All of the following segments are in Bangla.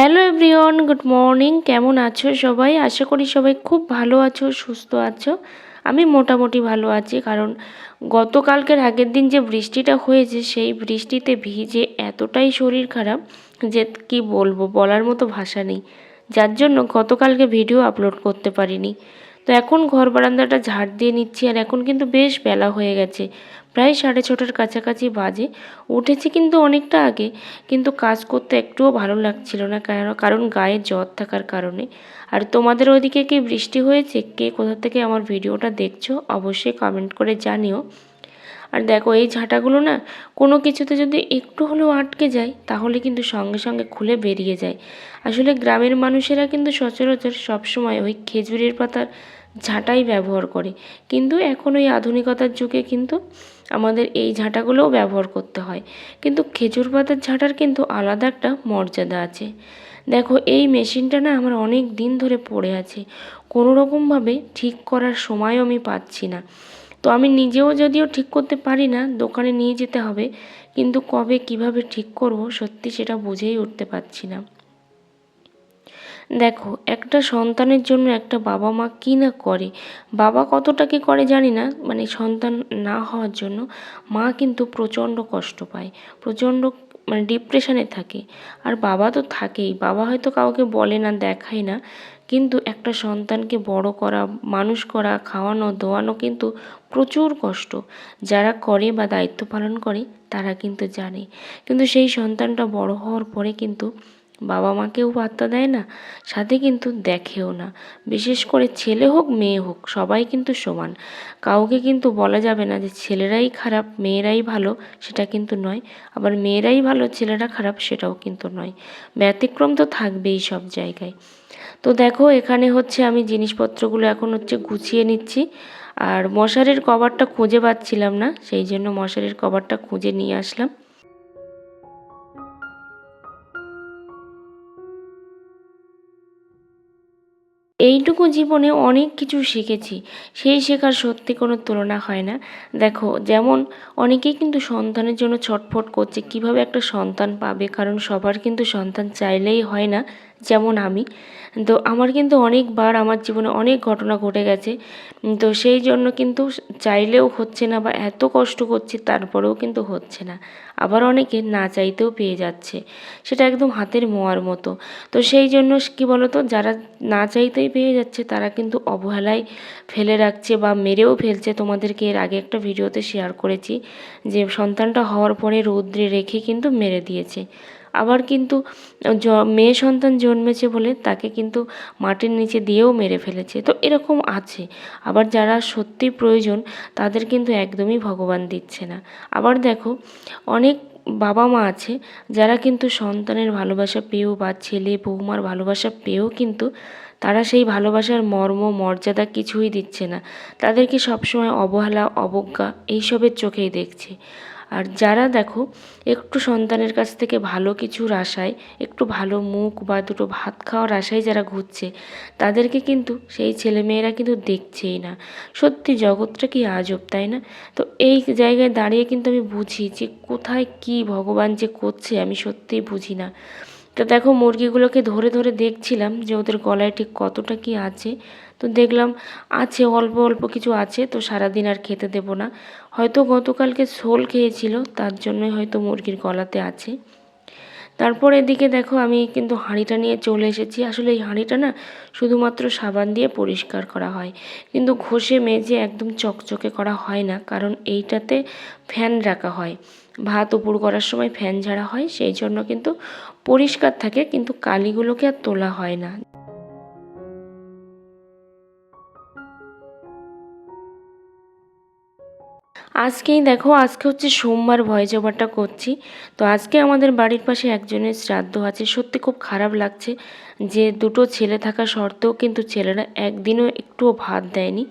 Hello everyone, good morning. কেমন আছো সবাই? আশা করি সবাই খুব ভালো আছো, সুস্থ আছো। আমি মোটামুটি ভালো আছি, কারণ গতকালকের আগের দিন যে বৃষ্টিটা হয়েছে, সেই বৃষ্টিতে ভিজে এতটাই শরীর খারাপ যে কি বলব, বলার মতো ভাষা নেই। যার জন্য গতকালকে ভিডিও আপলোড করতে পারিনি। তো এখন ঘর বারান্দাটা ঝাড় দিয়ে নিচ্ছি আর এখন কিন্তু বেশ বেলা হয়ে গেছে। প্রায় সাড়ে ছটার কাছাকাছি বাজে। উঠেছি কিন্তু অনেকটা আগে, কিন্তু কাজ করতে একটুও ভালো লাগছিল না কেন, কারণ গায়ে জ্বর থাকার কারণে। আর তোমাদের ওইদিকে কি বৃষ্টি হয়েছে? কে কোথা থেকে আমার ভিডিওটা দেখছ অবশ্যই কমেন্ট করে জানিও। আর দেখো এই ঝাঁটাগুলো না, কোনো কিছুতে যদি একটু হলেও আটকে যায়, তাহলে কিন্তু সঙ্গে সঙ্গে খুলে বেরিয়ে যায়। আসলে গ্রামের মানুষেরা কিন্তু সচরাচর সবসময় ওই খেজুরের পাতার ঝাঁটাই ব্যবহার করে। কিন্তু এখন ওই আধুনিকতার যুগে কিন্তু আমাদের এই ঝাঁটাগুলোও ব্যবহার করতে হয়। কিন্তু খেজুর পাতার ঝাঁটার কিন্তু আলাদা একটা মর্যাদা আছে। দেখো, এই মেশিনটা না আমার অনেক দিন ধরে পড়ে আছে। কোনো রকমভাবে ঠিক করার সময়ও আমি পাচ্ছি না। তো আমি নিজেও যদিও ঠিক করতে পারি না, দোকানে নিয়ে যেতে হবে, কিন্তু কবে কীভাবে ঠিক করব সত্যি সেটা বুঝেই উঠতে পারছি না। দেখো, একটা সন্তানের জন্য একটা বাবা মা কী না করে? বাবা কতটা কি করে জানি না মানে সন্তান না হওয়ার জন্য মা কিন্তু প্রচণ্ড কষ্ট পায়, প্রচণ্ড মানে ডিপ্রেশনে থাকে। আর বাবা তো থাকেই, বাবা হয়তো কাউকে বলে না, দেখায় না, কিন্তু একটা সন্তানকে বড় করা, মানুষ করা, খাওয়ানো, দোয়ানো কিন্তু প্রচুর কষ্ট। যারা করে বা দায়িত্ব পালন করে, তারা কিন্তু জানে। কিন্তু সেই সন্তানটা বড় হওয়ার পরে কিন্তু বাবা মাকেও পাত্তা দেয় না, সাথে কিন্তু দেখেও না। বিশেষ করে ছেলে হোক, মেয়ে হোক, সবাই কিন্তু সমান। কাউকে কিন্তু বলা যাবে না যে ছেলেরাই খারাপ, মেয়েরাই ভালো, সেটা কিন্তু নয়। আবার মেয়েরাই ভালো, ছেলেরা খারাপ, সেটাও কিন্তু নয়। ব্যতিক্রম তো থাকবেই সব জায়গায়। তো দেখো, এখানে হচ্ছে আমি জিনিসপত্রগুলো এখন হচ্ছে গুছিয়ে নিচ্ছি। আর মশারির কভারটা খুঁজে পাচ্ছিলাম না, সেই জন্য মশারির কভারটা খুঁজে নিয়ে আসলাম। এইটুকু জীবনে অনেক কিছু শিখেছি। সেই শেখার সত্যি কোনো তুলনা হয় না। দেখো, যেমন অনেকেই কিন্তু সন্তানের জন্য ছটফট করছে, কীভাবে একটা সন্তান পাবে? কারণ সবার কিন্তু সন্তান চাইলেই হয় না। যেমন আমি। তো আমার কিন্তু অনেকবার আমার জীবনে অনেক ঘটনা ঘটে গেছে। তো সেই জন্য কিন্তু চাইলেও হচ্ছে না বা এত কষ্ট করছি তারপরেও কিন্তু হচ্ছে না। আবার অনেকে না চাইতেও পেয়ে যাচ্ছে। সেটা একদম হাতের মোয়ার মতো। তো সেই জন্য কী বলতো? যারা না চাইতেই পেয়ে যাচ্ছে তারা কিন্তু অবহেলায় ফেলে রাখছে বা মেরেও ফেলছে। তোমাদেরকে এর আগে একটা ভিডিওতে শেয়ার করেছি যে সন্তানটা হওয়ার পরে রৌদ্রে রেখে কিন্তু মেরে দিয়েছে। আবার কিন্তু মেয়ে সন্তান জন্মেছে বলে তাকে কিন্তু মাটির নিচে দিয়েও মেরে ফেলেছে। তো এরকম আছে। আবার যারা সত্যি প্রয়োজন তাদের কিন্তু একদমই ভগবান দিচ্ছে না। আবার দেখো, অনেক বাবা মা আছে যারা কিন্তু সন্তানের ভালোবাসা পেয়েও বা ছেলে, বৌমার ভালোবাসা পেয়েও কিন্তু তারা সেই ভালোবাসার মর্ম, মর্যাদা কিছুই দিচ্ছে না। তাদেরকে সবসময় অবহেলা, অবজ্ঞা এইসবের চোখেই দেখছে। আর যারা দেখো একটু সন্তানের কাছ থেকে ভালো কিছুর আশায় একটু ভালো মুখ বা দুটো ভাত খাওয়ার আশায় যারা ঘুরছে, তাদেরকে কিন্তু সেই ছেলেমেয়েরা কিন্তু দেখছেই না। সত্যি জগৎটা কি আজব, তাই না? তো এই জায়গায় দাঁড়িয়ে কিন্তু আমি বুঝি যে কোথায় কি ভগবান যে করছে, আমি সত্যিই বুঝি না। তো দেখো মুরগিগুলোকে ধরে ধরে দেখছিলাম যে ওদের গলায় ঠিক কতটা কি আছে। তো দেখলাম আছে, অল্প অল্প কিছু আছে, তো সারাদিন আর খেতে দেব না। হয়তো গতকালকে শোল খেয়েছিল, তার জন্যই হয়তো মুরগির গলাতে আছে। তারপর এদিকে দেখো আমি কিন্তু হাঁড়িটা নিয়ে চলে এসেছি। আসলে এই হাঁড়িটা না শুধুমাত্র সাবান দিয়ে পরিষ্কার করা হয়। কিন্তু ঘষে, মেজে একদম চকচকে করা হয় না, কারণ এইটাতে ফ্যান রাখা হয়। ভাত উপর করার সময় ফ্যান ঝাড়া হয়, সেই জন্য কিন্তু পরিষ্কার থাকে, কিন্তু কালিগুলোকে আর তোলা হয় না। আজকেই দেখো, আজকে হচ্ছে সোমবার ভয়েস ওভারটা করছি। তো আজকে আমাদের বাড়ির পাশে একজনের শ্রাদ্ধ আছে, সত্যি খুব খারাপ লাগছে যে দুটো ছেলে থাকা সত্ত্বেও কিন্তু ছেলেরা একদিনও একটুও ভাত দেয়নি।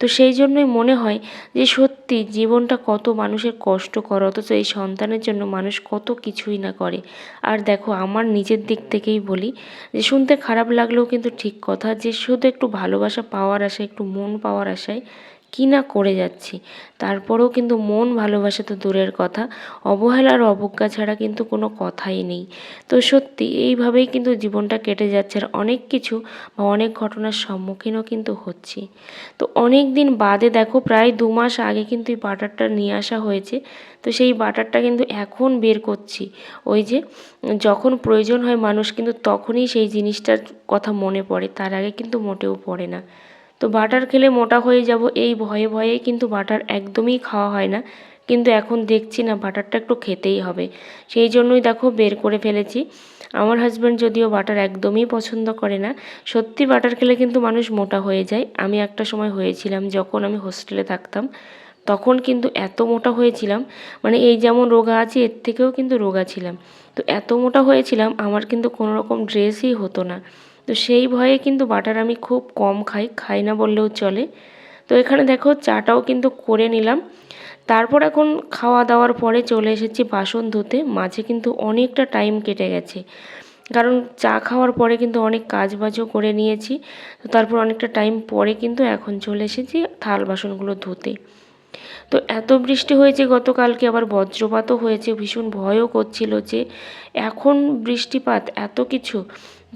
তো সেই জন্যই মনে হয় যে সত্যি জীবনটা কত মানুষের কষ্ট কষ্টকর অথচ এই সন্তানের জন্য মানুষ কত কিছুই না করে। আর দেখো, আমার নিজের দিক থেকেই বলি যে শুনতে খারাপ লাগলেও কিন্তু ঠিক কথা যে শুধু একটু ভালোবাসা পাওয়ার আশায়, একটু মন পাওয়ার আশায় কী না করে যাচ্ছি। তারপরেও কিন্তু মন ভালোবাসা তো দূরের কথা অবহেলার অবজ্ঞা ছাড়া কিন্তু কোনো কথাই নেই। তো সত্যি, এইভাবেই কিন্তু জীবনটা কেটে যাচ্ছে আর অনেক কিছু বা অনেক ঘটনার সম্মুখীনও কিন্তু হচ্ছি। তো অনেক দিন বাদে দেখো, প্রায় দু মাস আগে কিন্তু এই বাটারটা নিয়ে আসা হয়েছে। তো সেই বাটারটা কিন্তু এখন বের করছি। ওই যে, যখন প্রয়োজন হয় মানুষ কিন্তু তখনই সেই জিনিসটার কথা মনে পড়ে, তার আগে কিন্তু মোটেও পড়ে না। তো বাটার খেলে মোটা হয়ে যাব এই ভয়ে ভয়ে কিন্তু বাটার একদমই খাওয়া হয় না। কিন্তু এখন দেখছি না, বাটারটা একটু খেতেই হবে। সেই জন্যই দেখো বের করে ফেলেছি। আমার হাজব্যান্ড যদিও বাটার একদমই পছন্দ করে না, সত্যি বাটার খেলে কিন্তু মানুষ মোটা হয়ে যায়। আমি একটা সময় হয়েছিলাম যখন আমি হোস্টেলে থাকতাম, তখন কিন্তু এত মোটা হয়েছিলাম মানে এই যেমন রোগা আছে, এর থেকেও কিন্তু রোগা ছিলাম। তো এত মোটা হয়েছিলাম, আমার কিন্তু কোনো রকম ড্রেসই হতো না। তো সেই ভয়ে কিন্তু বাটার আমি খুব কম খাই খাই না বললেও চলে। তো এখানে দেখো চাটাও কিন্তু করে নিলাম। তারপর এখন খাওয়া দাওয়ার পরে চলে এসেছি বাসন ধুতে। মাঝে কিন্তু অনেকটা টাইম কেটে গেছে। কারণ চা খাওয়ার পরে কিন্তু অনেক কাজ বাজও করে নিয়েছি। তো তারপর অনেকটা টাইম পরে কিন্তু এখন চলে এসেছি থাল বাসনগুলো ধুতে। তো এত বৃষ্টি হয়েছে গতকালকে, আবার বজ্রপাতও হয়েছে। ভীষণ ভয়ও করছিল যে, এখন বৃষ্টিপাত এত কিছু।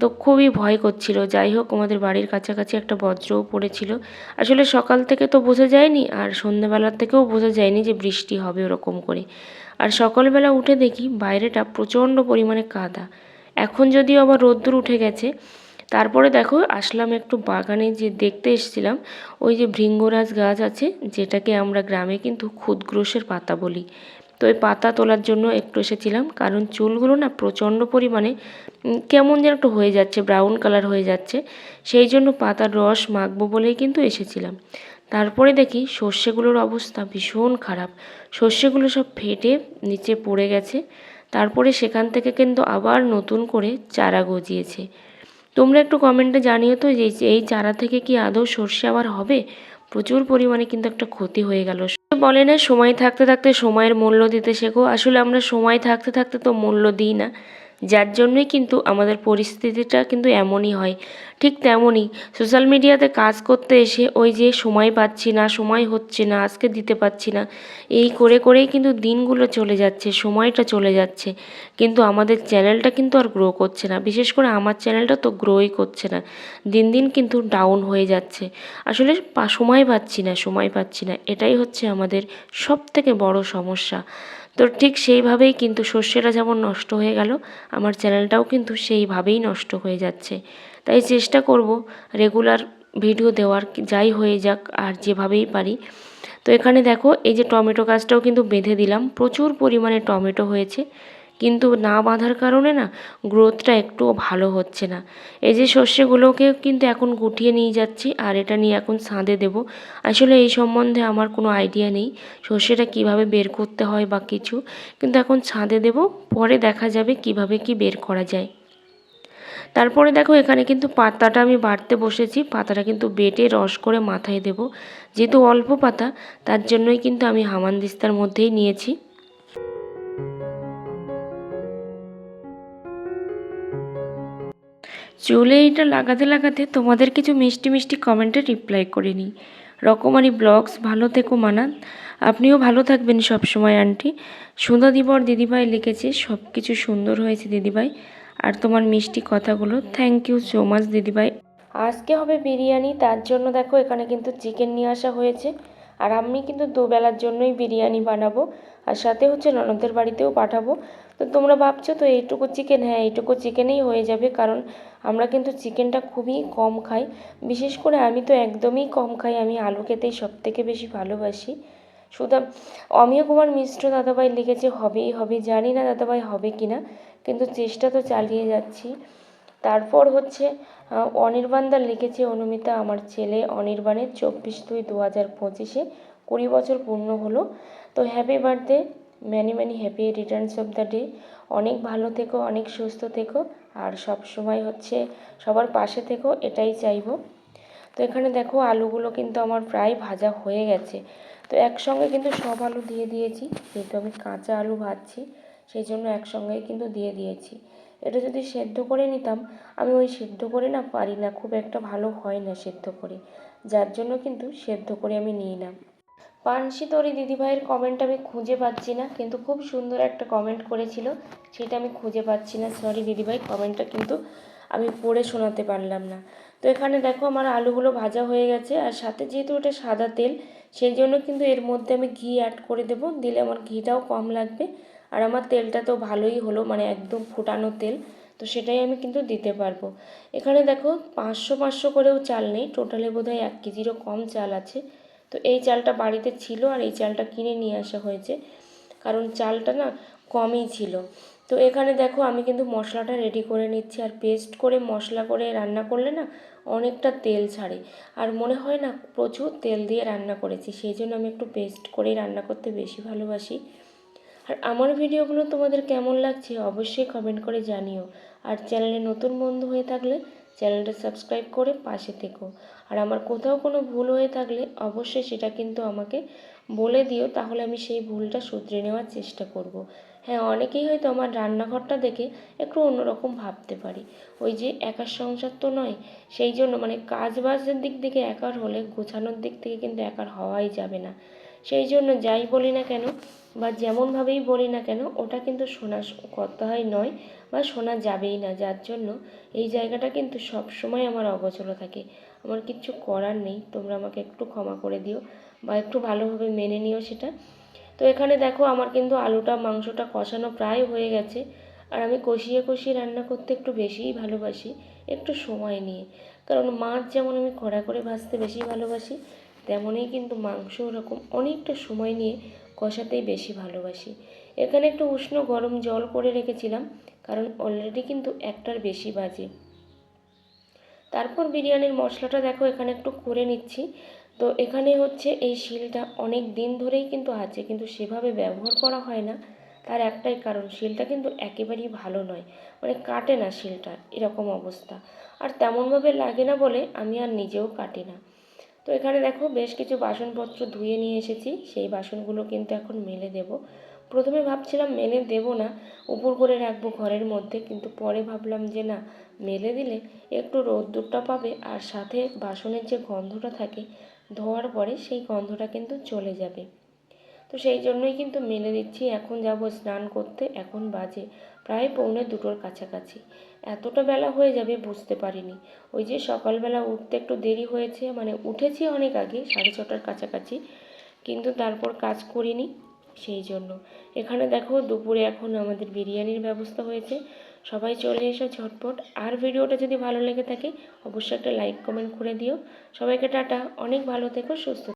তো খুবই ভয় করছিল। যাই হোক, আমাদের বাড়ির কাছাকাছি একটা বজ্রও পড়েছিল। আসলে সকাল থেকে তো বোঝা যায়নি আর সন্ধ্যেবেলার থেকেও বোঝা যায়নি যে বৃষ্টি হবে ওরকম করে। আর সকালবেলা উঠে দেখি বাইরেটা প্রচণ্ড পরিমাণে কাদা। এখন যদিও আবার রোদ্দুর উঠে গেছে, তারপরে দেখো আসলাম একটু বাগানে যে দেখতে এসেছিলাম, ওই যে ভৃঙ্গরাজ গাছ আছে, যেটাকে আমরা গ্রামে কিন্তু ক্ষুদগ্রসের পাতা বলি। তো ওই পাতা তোলার জন্য একটু এসেছিলাম। কারণ চুলগুলো না প্রচণ্ড পরিমাণে কেমন যেন একটু হয়ে যাচ্ছে ব্রাউন কালার হয়ে যাচ্ছে। সেই জন্য পাতার রস মাখবো বলেই কিন্তু এসেছিলাম। তারপরে দেখি সর্ষেগুলোর অবস্থা ভীষণ খারাপ। সর্ষেগুলো সব ফেটে নিচে পড়ে গেছে। তারপরে সেখান থেকে কিন্তু আবার নতুন করে চারা গজিয়েছে। তোমরা একটু কমেন্টে জানিও তো যে এই চারা থেকে কি আদৌ সর্ষে আবার হবে? প্রচুর পরিমাণে কিন্তু একটা ক্ষতি হয়ে গেল। বলে না, সময় থাকতে থাকতে সময়ের মূল্য দিতে শেখো। আসলে আমরা সময় থাকতে থাকতে তো মূল্য দিই না। যার জন্যই কিন্তু আমাদের পরিস্থিতিটা কিন্তু এমনই হয়। ঠিক তেমনই সোশ্যাল মিডিয়াতে কাজ করতে এসে ওই যে সময় পাচ্ছি না, সময় হচ্ছে না, আজকে দিতে পারছি না, এই করে করেই কিন্তু দিনগুলো চলে যাচ্ছে, সময়টা চলে যাচ্ছে। কিন্তু আমাদের চ্যানেলটা কিন্তু আর গ্রো করছে না। বিশেষ করে আমার চ্যানেলটা তো গ্রোই করছে না। দিন দিন কিন্তু ডাউন হয়ে যাচ্ছে। আসলে সময় পাচ্ছি না, সময় পাচ্ছি না। এটাই হচ্ছে আমাদের সব থেকে বড় সমস্যা। তো ঠিক সেইভাবেই কিন্তু শস্যেরা যেমন নষ্ট হয়ে গেল, আমার চ্যানেলটাও কিন্তু সেইভাবেই নষ্ট হয়ে যাচ্ছে। তাই চেষ্টা করব রেগুলার ভিডিও দেওয়ার, যাই হয়ে যাক আর যেভাবেই পারি। তো এখানে দেখো, এই যে টমেটো গাছটাও কিন্তু বেঁধে দিলাম। প্রচুর পরিমাণে টমেটো হয়েছে। কিন্তু না বাঁধার কারণে না গ্রোথটা একটুও ভালো হচ্ছে না। এই যে শস্যগুলোকে কিন্তু এখন গুটিয়ে নিয়ে যাচ্ছি আর এটা নিয়ে এখন ছাদে দেব। আসলে এই সম্বন্ধে আমার কোনো আইডিয়া নেই, সর্ষেটা কীভাবে বের করতে হয় বা কিছু। কিন্তু এখন ছাদে দেব, পরে দেখা যাবে কীভাবে কি বের করা যায়। তারপরে দেখো এখানে কিন্তু পাতাটা আমি বাড়তে বসেছি, পাতাটা কিন্তু বেটে রস করে মাথায় দেব। যেহেতু অল্প পাতা, তার জন্যই কিন্তু আমি হামানদিস্তার মধ্যেই নিয়েছি। চুলে এটা লাগাতে লাগাতে তোমাদের কিছু মিষ্টি মিষ্টি কমেন্টে রিপ্লাই করে নিই। রকমারি ব্লগস, ভালো থেকো মানান আপনিও ভালো থাকবেন সব সময় আন্টি। সুন্দর দিবর দিদিভাই লিখেছে সব কিছু সুন্দর হয়েছে দিদিভাই। আর তোমার মিষ্টি কথাগুলো থ্যাংক ইউ সো মাচ দিদিভাই। আজকে হবে বিরিয়ানি, তার জন্য দেখো এখানে কিন্তু চিকেন নিয়ে আসা হয়েছে। আর আমি কিন্তু দুবেলার জন্যই বিরিয়ানি বানাবো। আর সাথে হচ্ছে ননদের বাড়িতেও পাঠাবো। তো তোমরা ভাবছ তো এইটুকু চিকেন হ্যাঁ এইটুকু চিকেনেই হয়ে যাবে। কারণ আমরা কিন্তু চিকেনটা খুবই কম খাই। বিশেষ করে আমি তো একদমই কম খাই, আমি আলু খেতেই সব থেকে বেশি ভালোবাসি। শুধু অমিয় কুমার মিশ্র দাদাভাই লিখেছে হবেই হবে, জানি না দাদাভাই হবে কি না কিন্তু চেষ্টা তো চালিয়ে যাচ্ছি। তারপর হচ্ছে অনির্বাণদার লিখেছে, অনুমিতা, আমার ছেলে অনির্বাণের চব্বিশ দুই দু হাজার পঁচিশে কুড়ি বছর পূর্ণ হলো। তো happy birthday many many happy returns of the day অনেক ভালো থেকো, অনেক সুস্থ থেকো। আর সব সময় হচ্ছে সবার পাশে থেকেও এটাই চাইব। তো এখানে দেখো আলুগুলো কিন্তু আমার প্রায় ভাজা হয়ে গেছে। তো একসঙ্গে কিন্তু সব আলু দিয়ে দিয়েছি, যেহেতু আমি কাঁচা আলু ভাজছি, সেই জন্য একসঙ্গেই কিন্তু দিয়ে দিয়েছি। এটা যদি সেদ্ধ করে নিতাম, আমি ওই সেদ্ধ করে না পারি না, খুব একটা ভালো হয় না সেদ্ধ করে। যার জন্য কিন্তু সেদ্ধ করে আমি নিই না। পানসি তরি দিদিভাইয়ের কমেন্ট আমি খুঁজে পাচ্ছি না, কিন্তু খুব সুন্দর একটা কমেন্ট করেছিল। সেটা আমি খুঁজে পাচ্ছি না সরি দিদিভাই কমেন্টটা কিন্তু আমি পড়ে শোনাতে পারলাম না। তো এখানে দেখো আমার আলুগুলো ভাজা হয়ে গেছে, আর সাথে যেহেতু এটা সাদা তেল, সেই জন্য কিন্তু এর মধ্যে আমি ঘি অ্যাড করে দেবো, দিলে আমার ঘিটাও কম লাগবে। আর আমার তেলটা তো ভালোই হলো মানে একদম ফুটানো তেল, তো সেটাই আমি কিন্তু দিতে পারব। এখানে দেখো পাঁচশো পাঁচশো করেও চাল নেই টোটালে বোধহয় এক কেজিরও কম চাল আছে। তো এই চালটা বাড়িতে ছিল আর এই চালটা কিনে নিয়ে আসা হয়েছে। কারণ চালটা না কমই ছিল। তো এখানে দেখো আমি কিন্তু মশলাটা রেডি করে নিচ্ছি আর পেস্ট করে মশলা করে রান্না করলে না অনেকটা তেল ছাড়ে। আর মনে হয় না প্রচুর তেল দিয়ে রান্না করেছি, সেই জন্য আমি একটু পেস্ট করেই রান্না করতে বেশি ভালোবাসি। আর আমার ভিডিওগুলো তোমাদের কেমন লাগছে অবশ্যই কমেন্ট করে জানিও। আর চ্যানেলে নতুন বন্ধু হয়ে থাকলে চ্যানেলটা সাবস্ক্রাইব করে পাশে থেকো। আর আমার কোথাও কোনো ভুল হয়ে থাকলে অবশ্যই সেটা কিন্তু আমাকে বলে দিও, তাহলে আমি সেই ভুলটা শুধরে নেওয়ার চেষ্টা করব। হ্যাঁ অনেকেই হয়তো আমার রান্নাঘরটা দেখে একটু অন্যরকম ভাবতে পারি। ওই যে একার সংসার তো নয়, সেই জন্য মানে কাজ বাজের দিক থেকে একার হলে গোছানোর দিক থেকে কিন্তু একার হওয়াই যাবে না। সেই জন্য যাই বলি না কেন বা যেমনভাবেই বলি না কেন, ওটা কিন্তু শোনা কথাই নয়। বা শোনা যাবেই না, যার জন্য এই জায়গাটা কিন্তু সব সময় আমার অগোছলো থাকে। আমার কিচ্ছু করার নেই, তোমরা আমাকে একটু ক্ষমা করে দিও বা একটু ভালোভাবে মেনে নিও সেটা। তো এখানে দেখো আমার কিন্তু আলুটা, মাংসটা কষানো প্রায় হয়ে গেছে। আর আমি কষিয়ে কষিয়ে রান্না করতে একটু বেশিই ভালোবাসি, একটু সময় নিয়ে। কারণ মাছ যেমন আমি কড়া করে ভাজতে বেশি ভালোবাসি, তেমনই কিন্তু মাংস ওরকম অনেকটা সময় নিয়ে কষাতেই বেশি ভালোবাসি। এখানে একটু উষ্ণ গরম জল করে রেখেছিলাম, কারণ অলরেডি কিন্তু একটার বেশি বাজে। তারপর বিরিয়ানির মশলাটা দেখো, এখানে একটু করে নিচ্ছি। তো এখানে হচ্ছে এই শিলটা অনেক দিন ধরেই কিন্তু আছে, কিন্তু সেভাবে ব্যবহার করা হয় না। তার একটাই কারণ, শিলটা কিন্তু একেবারেই ভালো নয়। মানে কাটে না শিলটা, এরকম অবস্থা। আর তেমনভাবে লাগে না বলে আমি আর নিজেও কাটি না। তো এখানে দেখো বেশ কিছু বাসনপত্র ধুয়ে নিয়ে এসেছি। সেই বাসনগুলো কিন্তু এখন মেলে দেব। প্রথমে ভাবছিলাম মেলে দেব না, উপর করে রাখব ঘরের মধ্যে, কিন্তু পরে ভাবলাম যে না, মেলে দিলে একটু রোদ্দুরটা পাবে আর সাথে বাসনের যে গন্ধটা থাকে ধোয়ার পরে সেই গন্ধটা কিন্তু চলে যাবে। তো সেই জন্যই কিন্তু মেলে দিচ্ছি, এখন যাব স্নান করতে, এখন বাজে, প্রায় পৌনে দুটোর কাছাকাছি। এতটা বেলা হয়ে যাবে বুঝতে পারিনি। ওই যে সকালবেলা উঠতে একটু দেরি হয়েছে মানে উঠেছি অনেক আগে, সাড়ে ছটার কাছাকাছি, কিন্তু তারপর কাজ করিনি সেই জন্য। এখানে দেখো দুপুরে এখন আমাদের বিরিয়ানির ব্যবস্থা হয়েছে। সবাই চলে এসো ঝটপট। আর ভিডিওটা যদি ভালো লেগে থাকে, অবশ্যই একটা লাইক, কমেন্ট করে দিও। সবাইকে টাটা, অনেক ভালো থেকো, সুস্থ